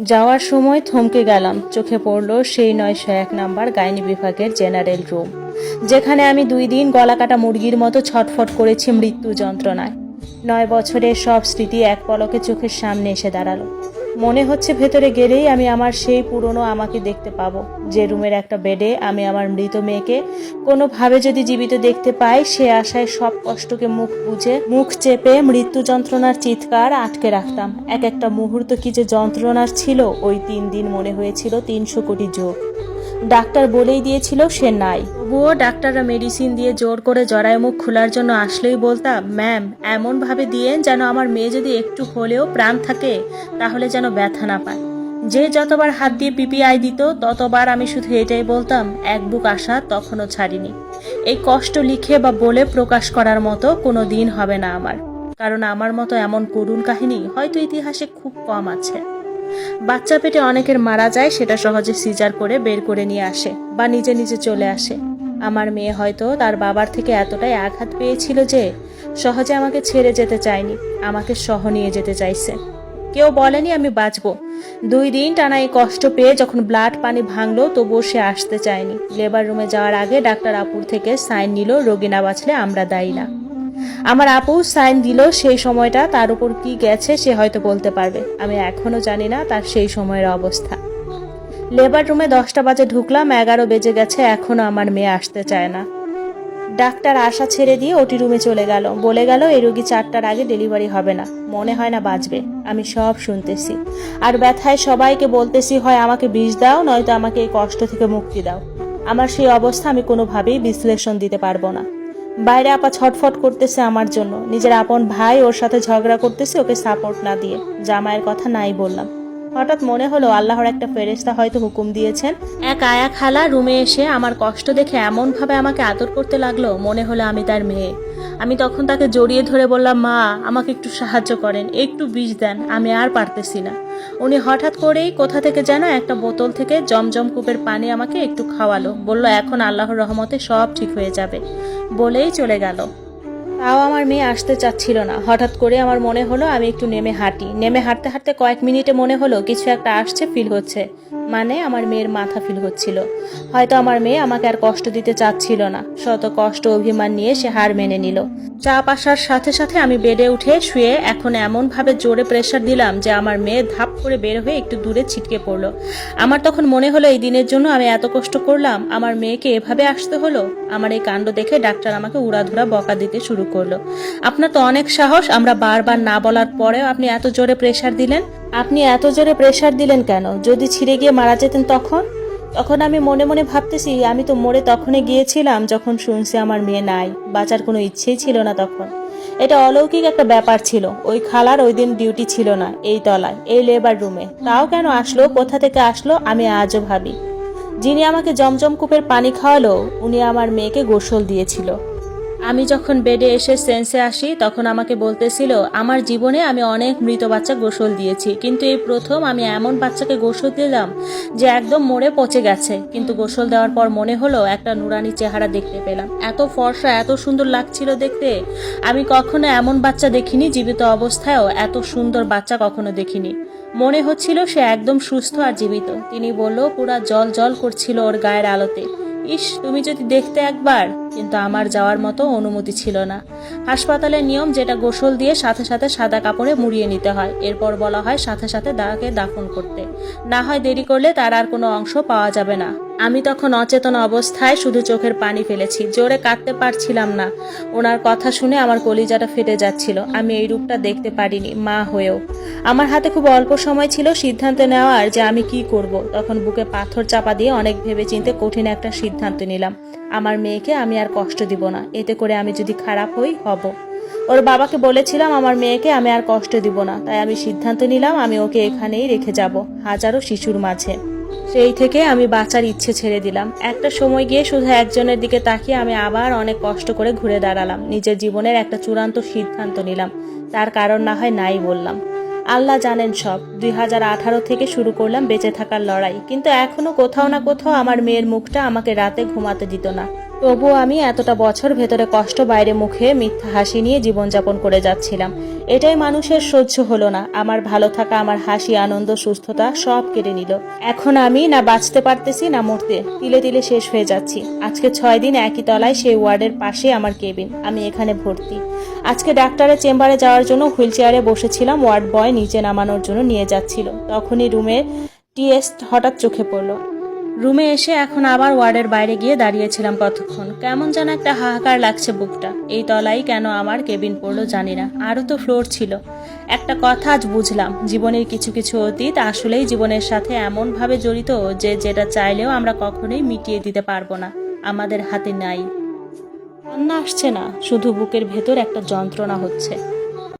যাওয়ার সময় থমকে গেলাম। চোখে পড়ল সেই নয়শো এক নাম্বার গাইনি বিভাগের জেনারেল রুম, যেখানে আমি দুই দিন গলাকাটা মুরগির মতো ছটফট করেছি মৃত্যু যন্ত্রণায়। নয় বছরের সব স্মৃতি এক পলকে চোখের সামনে এসে দাঁড়াল। মনে হচ্ছে ভেতরে গেলেই আমি আমার সেই পুরনো আমাকে দেখতে পাবো। যে রুমের একটা বেডে আমি আমার মৃত মেয়েকে কোনোভাবে যদি জীবিত দেখতে পাই, সে আশায় সব কষ্টকে মুখ বুঝে, মুখ চেপে মৃত্যু যন্ত্রণার চিৎকার আটকে রাখতাম। এক একটা মুহূর্ত কি যে যন্ত্রণার ছিল, ওই তিন দিন মনে হয়েছিল তিনশো কোটি যোগ ডাক্তার বলেই দিয়েছিল সে নাই। তবুও ডাক্তাররা মেডিসিন দিয়ে জোর করে জরায় মুখ খোলার জন্য আসলেই বলতাম, ম্যাম, এমনভাবে দিয়েন যেন আমার মেয়ে যদি একটু হলেও প্রাণ থাকে, তাহলে যেন ব্যথা না পায়। যে যতবার হাত দিয়ে পিপিআই দিত, ততবার আমি শুধু এটাই বলতাম, এক বুক আশা তখনও ছাড়িনি। এই কষ্ট লিখে বা বলে প্রকাশ করার মতো কোনো দিন হবে না আমার। কারণ আমার মতো এমন করুণ কাহিনী হয়তো ইতিহাসে খুব কম আছে। বাচ্চা পেটে অনেকের মারা যায়, সেটা সহজে সিজার করে বের করে নিয়ে আসে বা নিজে নিজে চলে আসে। আমার মেয়ে হয়তো তার বাবার থেকে এতটাই আঘাত পেয়েছিল যে, সহজে আমাকে ছেড়ে যেতে চায়নি, আমাকে সহ নিয়ে যেতে চাইছে। কেউ বলেনি আমি বাঁচবো। দুই দিন টানা এই কষ্ট পেয়ে যখন ব্লাড পানি ভাঙলো, তবুও সে আসতে চায়নি। লেবার রুমে যাওয়ার আগে ডাক্তার আপুর থেকে সাইন নিল, রোগী না বাঁচলে আমরা দায়ী না। আমার আপু সাইন দিল সেই সময়টা, তার উপর কি গেছে সে হয়তো বলতে পারবে। আমি এখনও জানি না তার সেই সময়ের অবস্থা। লেবার রুমে দশটা বাজে ঢুকলাম, এগারো বেজে গেছে, এখনও আমার মেয়ে আসতে চায় না। ডাক্তার আশা ছেড়ে দিয়ে ওটি রুমে চলে গেল। বলে গেল, এই রোগী চারটার আগে ডেলিভারি হবে না। মনে হয় না বাঁচবে। আমি সব শুনতেছি। আর ব্যথায় সবাইকে বলতেছি, হয় আমাকে বিষ দাও, নয়তো আমাকে এই কষ্ট থেকে মুক্তি দাও। আমার সেই অবস্থা আমি কোনোভাবেই বিশ্লেষণ দিতে পারব না। বাইরে আপা ছটফট করতেছে আমার জন্য। নিজের আপন ভাই ওর সাথে ঝগড়া করতেছে, ওকে সাপোর্ট না দিয়ে। জামাইয়ের কথা নাই বললাম। হঠাৎ মনে হলো আল্লাহর একটা ফেরেস্তা হয়তো হুকুম দিয়েছেন। এক আয়া খালা রুমে এসে আমার কষ্ট দেখে এমন ভাবে আমাকে আদর করতে লাগল, মনে হলো আমি তার মেয়ে। আমি তখন তাকে জড়িয়ে ধরে বললাম, মা, আমাকে একটু সাহায্য করেন, একটু বিষ দেন, আমি আর পারতেছি না। উনি হঠাৎ করেই কোথা থেকে যেন একটা বোতল থেকে জমজম কূপের পানি আমাকে একটু খাওয়ালো, বলল, এখন আল্লাহর রহমতে সব ঠিক হয়ে যাবে। বলেই চলে গেল। তাও আমার মেয়ে আসতে চাচ্ছিল না। হঠাৎ করে আমার মনে হলো আমি একটু নেমে হাঁটি। নেমে হাঁটতে হাঁটতে কয়েক মিনিটে মনে হলো কিছু একটা আসছে ফিল হচ্ছে। মানে আমার মেয়ের মাথা ফিল হচ্ছিল। হয়তো আমার মেয়ে আমাকে আর কষ্ট দিতে চাচ্ছিল না। শত কষ্ট অভিমান নিয়ে সে হার মেনে নিল। চাপ আসার সাথে সাথে আমি বেডে উঠে শুয়ে এখন এমনভাবে জোরে প্রেশার দিলাম যে আমার মেয়ে ধাপ করে বের হয়ে একটু দূরে ছিটকে পড়ল। আমার তখন মনে হলো এই দিনের জন্য আমি এত কষ্ট করলাম। আমার মেয়েকে এভাবে আসতে হলো? আমার এই কাণ্ড দেখে ডাক্তার আমাকে উড়াধুরা বকা দিতে শুরু করল। আপনার তো অনেক সাহস, আমরা বারবার না বলার পরেও আপনি এত জোরে প্রেশার দিলেন। আপনি এত জোরে প্রেশার দিলেন কেন? যদি ছিঁড়ে গিয়ে মারা যেতেন তখন? তখন আমি মনে মনে ভাবতেছি, আমি তো মরে তখনই গিয়েছিলাম যখন শুনছি আমার মেয়ে নাই, বাঁচার কোনো ইচ্ছেই ছিল না তখন। এটা অলৌকিক একটা ব্যাপার ছিল, ওই খালার ওই দিন ডিউটি ছিল না, এই তলায়, এই লেবার রুমে তাও কেন আসলো, কোথা থেকে আসলো, আমি আজও ভাবি। যিনি আমাকে জমজম কূপের পানি খাওয়ালো, উনি আমার মেয়েকে গোসল দিয়েছিল। আমি যখন বেডে এসে সেন্সে আসি, তখন আমাকে বলতেছিল, আমার জীবনে আমি অনেক মৃত বাচ্চা গোসল দিয়েছি, কিন্তু এই প্রথম আমি এমন বাচ্চাকে গোসল দিলাম যে একদম মরে পচে গেছে। কিন্তু গোসল দেওয়ার পর মনে হলো একটা নুরানি চেহারা দেখতে পেলাম। এত ফর্সা, এত সুন্দর লাগছিল দেখতে। আমি কখনো এমন বাচ্চা দেখিনি, জীবিত অবস্থায়ও এত সুন্দর বাচ্চা কখনো দেখিনি। মনে হচ্ছিল সে একদম সুস্থ আর জীবিত। তিনি বলল, পুরা জল জল করছিল ওর গায়ের আলোতে। ইস, তুমি যদি দেখতে একবার, কিন্তু আমার যাওয়ার মতো অনুমতি ছিল না। হাসপাতালের নিয়ম যেটা গোসল দিয়ে সাথে সাথে সাদা কাপড়ে মুড়িয়ে নিতে হয়, এরপর বলা হয় সাথে সাথে দাকে দাফন করতে। না হয় দেরি করলে তার আর কোনো অংশ পাওয়া যাবে না। আমি তখন অচেতন অবস্থায় শুধু চোখের পানি ফেলেছি, জোরে কাঁদতে পারছিলাম না। ওনার কথা শুনে আমার কলিজাটা ফেটে যাচ্ছিল। আমি এই রূপটা দেখতে পারিনি, মা হয়েও। আমার হাতে খুব অল্প সময় ছিল সিদ্ধান্ত নেওয়ার যে আমি কি করব। তখন বুকে পাথর চাপা দিয়ে অনেক ভেবেচিন্তে কঠিন একটা সিদ্ধান্ত নিলাম। আমার মেয়েকে আমি আর কষ্ট দিব না, এতে করে আমি যদি খারাপ হই, হব। ওর বাবাকে বলেছিলাম, আমার মেয়েকে আমি আর কষ্ট দিব না। তাই আমি সিদ্ধান্ত নিলাম, আমি ওকে এখানেই রেখে যাব, হাজারো শিশুর মাঝে। সেই থেকে আমি বাঁচার ইচ্ছে ছেড়ে দিলাম। একটা সময় গিয়ে শুধু একজনের দিকে তাকিয়ে আমি আবার অনেক কষ্ট করে ঘুরে দাঁড়ালাম। নিজের জীবনের একটা চূড়ান্ত সিদ্ধান্ত নিলাম। তার কারণ না হয় নাই বললাম। আল্লাহ জানেন সব। দুই হাজার আঠারো থেকে শুরু করলাম বেঁচে থাকার লড়াই। কিন্তু এখনও কোথাও না কোথাও আমার মেয়ের মুখটা আমাকে রাতে ঘুমাতে দিত না। তবুও আমি এতটা বছর ভেতরে কষ্ট বাইরে মুখে মিথ্যা হাসি নিয়ে জীবনযাপন করে যাচ্ছিলাম। এটাই মানুষের সহ্য হলো না। আমার ভালো থাকা, আমার হাসি, আনন্দ, সুস্থতা সব কেড়ে নিল। এখন আমি না বাঁচতে পারতেছি, না মরতে। তিলে তিলে শেষ হয়ে যাচ্ছি। আজকে ছয় দিন একই তলায়, সেই ওয়ার্ডের পাশে আমার কেবিন। আমি এখানে ভর্তি। আজকে ডাক্তারের চেম্বারে যাওয়ার জন্য হুইল চেয়ারে বসেছিলাম। ওয়ার্ড বয় নিচে নামানোর জন্য নিয়ে যাচ্ছিল। তখনই রুমে টিএস্ট হঠাৎ চোখে পড়ল। রুমে এসে এখন আবার ওয়ার্ডের বাইরে গিয়ে দাঁড়িয়েছিলাম কতক্ষণ। কেমন যেন একটা হাহাকার লাগছে বুকটা। এই তলাই কেন আমার কেবিন পড়ল জানি না। আরও তো ফ্লোর ছিল। একটা কথা আজ বুঝলাম। জীবনের কিছু কিছু অতীত আসলেই জীবনের সাথে এমনভাবে জড়িত যে যেটা চাইলেও আমরা কখনোই মিটিয়ে দিতে পারব না। আমাদের হাতে নাই। কান্না আসছে না। শুধু বুকের ভেতর একটা যন্ত্রণা হচ্ছে।